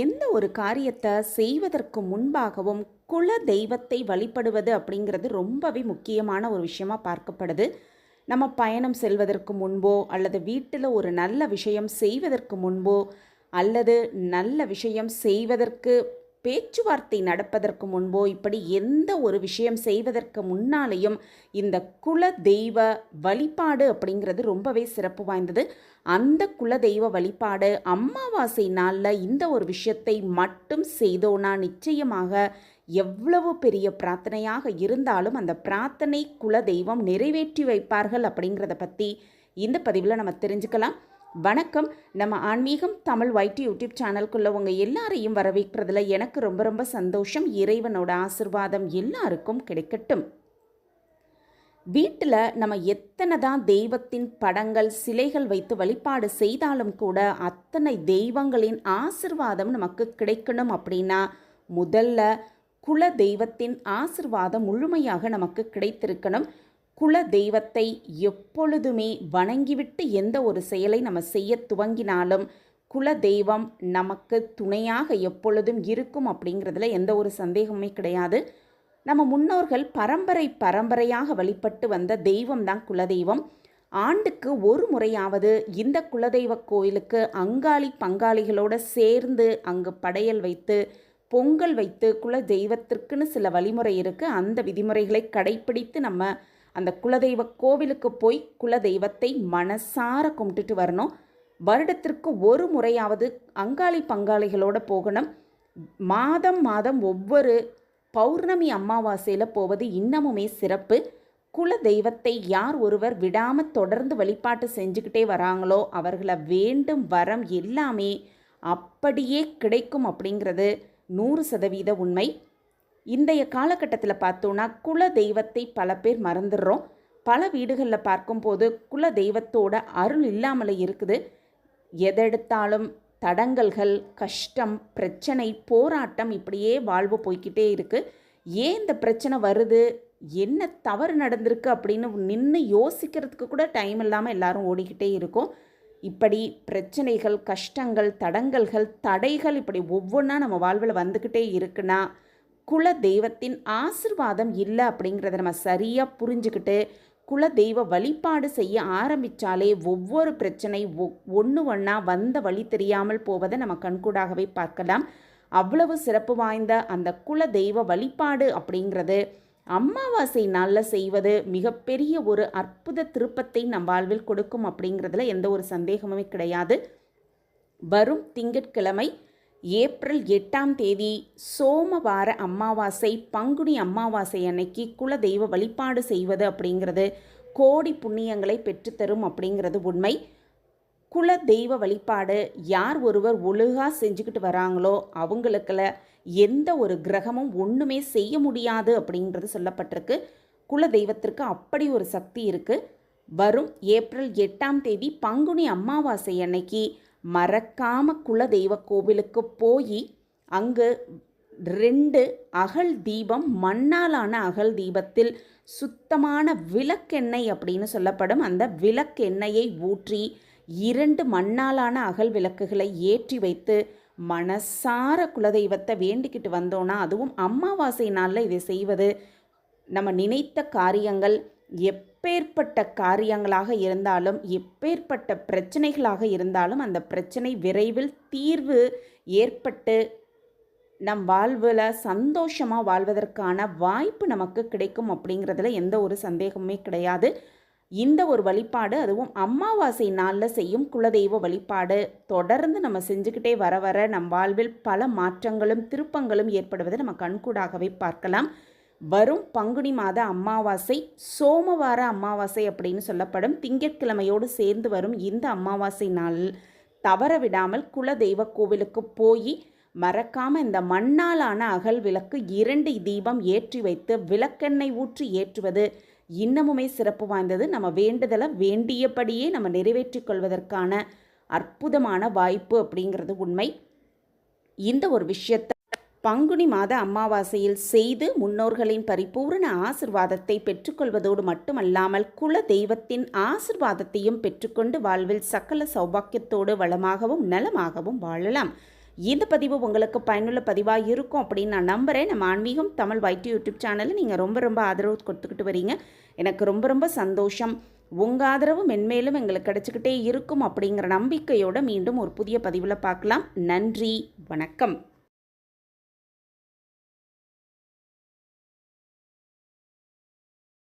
எந்த ஒரு காரியத்தை செய்வதற்கு முன்பாகவும் குல தெய்வத்தை வழிபடுவது அப்படிங்கிறது ரொம்பவே முக்கியமான ஒரு விஷயமா பார்க்கப்படுது. நம்ம பயணம் செல்வதற்கு முன்போ அல்லது வீட்டில் ஒரு நல்ல விஷயம் செய்வதற்கு முன்போ அல்லது நல்ல விஷயம் செய்வதற்கு பேச்சுவார்த்தை நடப்பதற்கு முன்போ இப்படி எந்த ஒரு விஷயம் செய்வதற்கு முன்னாலேயும் இந்த குல தெய்வ வழிபாடு அப்படிங்கிறது ரொம்பவே சிறப்பு வாய்ந்தது. அந்த குல தெய்வ வழிபாடு அமாவாசை நாளில் இந்த ஒரு விஷயத்தை மட்டும் செய்தோனா நிச்சயமாக எவ்வளவு பெரிய பிரார்த்தனையாக இருந்தாலும் அந்த பிரார்த்தனை குல தெய்வம் நிறைவேற்றி வைப்பார்கள் அப்படிங்கிறத பற்றி இந்த பதிவில் நம்ம தெரிஞ்சுக்கலாம். வணக்கம். நம்ம ஆன்மீகம் தமிழ் ஒயிட் யூடியூப் சேனல்குள்ளே உங்கள் எல்லாரையும் வரவேற்கிறதுல எனக்கு ரொம்ப ரொம்ப சந்தோஷம். இறைவனோட ஆசிர்வாதம் எல்லாருக்கும் கிடைக்கட்டும். வீட்டில் நம்ம எத்தனை தான் தெய்வத்தின் படங்கள் சிலைகள் வைத்து வழிபாடு செய்தாலும் கூட அத்தனை தெய்வங்களின் ஆசிர்வாதம் நமக்கு கிடைக்கணும் அப்படின்னா முதல்ல குல தெய்வத்தின் ஆசிர்வாதம் முழுமையாக நமக்கு கிடைத்திருக்கணும். குல தெய்வத்தை எப்பொழுதுமே வணங்கிவிட்டு எந்த ஒரு செயலை நம்ம செய்ய துவங்கினாலும் குல தெய்வம் நமக்கு துணையாக எப்பொழுதும் இருக்கும் அப்படிங்கிறதுல எந்த ஒரு சந்தேகமே கிடையாது. நம்ம முன்னோர்கள் பரம்பரை பரம்பரையாக வழிபட்டு வந்த தெய்வம் தான் குலதெய்வம் ஆண்டுக்கு ஒரு முறையாவது இந்த குலதெய்வ கோயிலுக்கு அங்காளி பங்காளிகளோடு சேர்ந்து அங்கு படையல் வைத்து பொங்கல் வைத்து குல தெய்வத்திற்குன்னு சில வழிமுறை இருக்குது அந்த விதிமுறைகளை கடைப்பிடித்து நம்ம அந்த குலதெய்வ கோவிலுக்கு போய் குலதெய்வத்தை மனசார கும்பிட்டுட்டு வரணும். வருடத்திற்கு ஒரு முறையாவது அங்காளி பங்காளிகளோட போகணும். மாதம் மாதம் ஒவ்வொரு பௌர்ணமி அமாவாசையில் போவது இன்னமுமே சிறப்பு. குல தெய்வத்தை யார் ஒருவர் விடாமல் தொடர்ந்து வழிபாட்டு செஞ்சுக்கிட்டே வராங்களோ அவர்களை வேண்டும் வரம் எல்லாமே அப்படியே கிடைக்கும் அப்படிங்கிறது நூறு சதவீத உண்மை. இன்றைய காலகட்டத்தில் பார்த்தோன்னா குல தெய்வத்தை பல பேர் மறந்துடுறோம். பல வீடுகளில் பார்க்கும்போது குல தெய்வத்தோட அருள் இல்லாமலே இருக்குது. எதெடுத்தாலும் தடங்கல்கள் கஷ்டம் பிரச்சனை போராட்டம் இப்படியே வாழ்வு போய்க்கிட்டே இருக்குது ஏன் இந்த பிரச்சனை வருது? என்ன தவறு நடந்திருக்கு அப்படின்னு நின்று யோசிக்கிறதுக்கு கூட டைம் இல்லாமல் எல்லாரும் ஓடிக்கிட்டே இருக்கும். இப்படி பிரச்சனைகள் கஷ்டங்கள் தடங்கல்கள் தடைகள் இப்படி ஒவ்வொன்றா நம்ம வாழ்வில் வந்துக்கிட்டே இருக்குன்னா குல தெய்வத்தின் ஆசிர்வாதம் இல்லை அப்படிங்கிறத நம்ம சரியாக புரிஞ்சுக்கிட்டு குல தெய்வ வழிபாடு செய்ய ஆரம்பித்தாலே ஒவ்வொரு பிரச்சனை ஒன்று ஒன்றா வந்த வழி தெரியாமல் போவதை நம்ம கண்கூடாகவே பார்க்கலாம். அவ்வளவு சிறப்பு வாய்ந்த அந்த குல தெய்வ வழிபாடு அப்படிங்கிறது அமாவாசை நாளில் செய்வது மிகப்பெரிய ஒரு அற்புத திருப்பத்தை நம் வாழ்வில் கொடுக்கும் அப்படிங்கிறதுல எந்த ஒரு சந்தேகமுமே கிடையாது. வரும் திங்கட்கிழமை ஏப்ரல் எட்டாம் தேதி சோமவார அமாவாசை பங்குனி அமாவாசை அன்னைக்கு குலதெய்வ வழிபாடு செய்வது அப்படிங்கிறது கோடி புண்ணியங்களை பெற்றுத்தரும் அப்படிங்கிறது உண்மை. குல தெய்வ வழிபாடு யார் ஒருவர் ஒழுகாக செஞ்சுக்கிட்டு வராங்களோ அவங்களுக்குல எந்த ஒரு கிரகமும் ஒன்றுமே செய்ய முடியாது அப்படிங்கிறது சொல்லப்பட்டிருக்கு. குல தெய்வத்திற்கு அப்படி ஒரு சக்தி இருக்குது வரும் ஏப்ரல் எட்டாம் தேதி பங்குனி அமாவாசை அன்னைக்கு மறக்காம குலதெய்வ கோவிலுக்கு போய் அங்கு ரெண்டு அகல் தீபம் மண்ணாலான அகல் தீபத்தில் சுத்தமான விளக்கெண்ணெய் அப்படின்னு சொல்லப்படும். அந்த விளக்கெண்ணெயை ஊற்றி இரண்டு மண்ணாலான அகல் விளக்குகளை ஏற்றி வைத்து மனசார குலதெய்வத்தை வேண்டிக்கிட்டு வந்தோன்னா அதுவும் அமாவாசை நாளில் இதை செய்வது நம்ம நினைத்த காரியங்கள். எப்பேற்பட்ட காரியங்களாக இருந்தாலும் எப்பேற்பட்ட பிரச்சனைகளாக இருந்தாலும் அந்த பிரச்சனை விரைவில் தீர்வு ஏற்பட்டு நம் வாழ்வில் சந்தோஷமாக வாழ்வதற்கான வாய்ப்பு நமக்கு கிடைக்கும் அப்படிங்கிறதுல எந்த ஒரு சந்தேகமுமே கிடையாது. இந்த ஒரு வழிபாடு அதுவும் அமாவாசை நாளில் செய்யும் குலதெய்வ வழிபாடு. தொடர்ந்து நம்ம செஞ்சுக்கிட்டே வர வர நம் வாழ்வில் பல மாற்றங்களும் திருப்பங்களும் ஏற்படுவதை நம்ம கண்கூடாகவே பார்க்கலாம். வரும் பங்குனி மாத அமாவாசை சோமவார அமாவாசை அப்படின்னு சொல்லப்படும். திங்கட்கிழமையோடு சேர்ந்து வரும் இந்த அமாவாசை நாள். தவற விடாமல் குலதெய்வ கோவிலுக்கு போய் மறக்காமல் இந்த மண்ணாலான அகல் விளக்கு இரண்டு தீபம் ஏற்றி வைத்து விளக்கெண்ணெய் ஊற்றி ஏற்றுவது இன்னமுமே சிறப்பு வாய்ந்தது. நம்ம வேண்டுதலை வேண்டியபடியே நம்ம நிறைவேற்றிக் கொள்வதற்கான அற்புதமான வாய்ப்பு அப்படிங்கிறது உண்மை. இந்த ஒரு விஷயத்தை பங்குனி மாத அமாவாசையில் செய்து முன்னோர்களின் பரிபூர்ண ஆசிர்வாதத்தை பெற்றுக்கொள்வதோடு மட்டுமல்லாமல் குல தெய்வத்தின் ஆசிர்வாதத்தையும் பெற்றுக்கொண்டு வாழ்வில் சகல சௌபாக்கியத்தோடு வளமாகவும் நலமாகவும் வாழலாம். இந்த பதிவு உங்களுக்கு பயனுள்ள பதிவாக இருக்கும் அப்படின்னு நான் நம்புகிறேன் நம்ம ஆன்மீகம் தமிழ் வைட்டி யூடியூப் சேனலில் நீங்கள் ரொம்ப ரொம்ப ஆதரவு கொடுத்துக்கிட்டு வரீங்க. எனக்கு ரொம்ப ரொம்ப சந்தோஷம். உங்கள் ஆதரவு மென்மேலும் எங்களுக்கு கிடச்சிக்கிட்டே இருக்கும் அப்படிங்கிற நம்பிக்கையோடு மீண்டும் ஒரு புதிய பதிவில் பார்க்கலாம். நன்றி. வணக்கம்.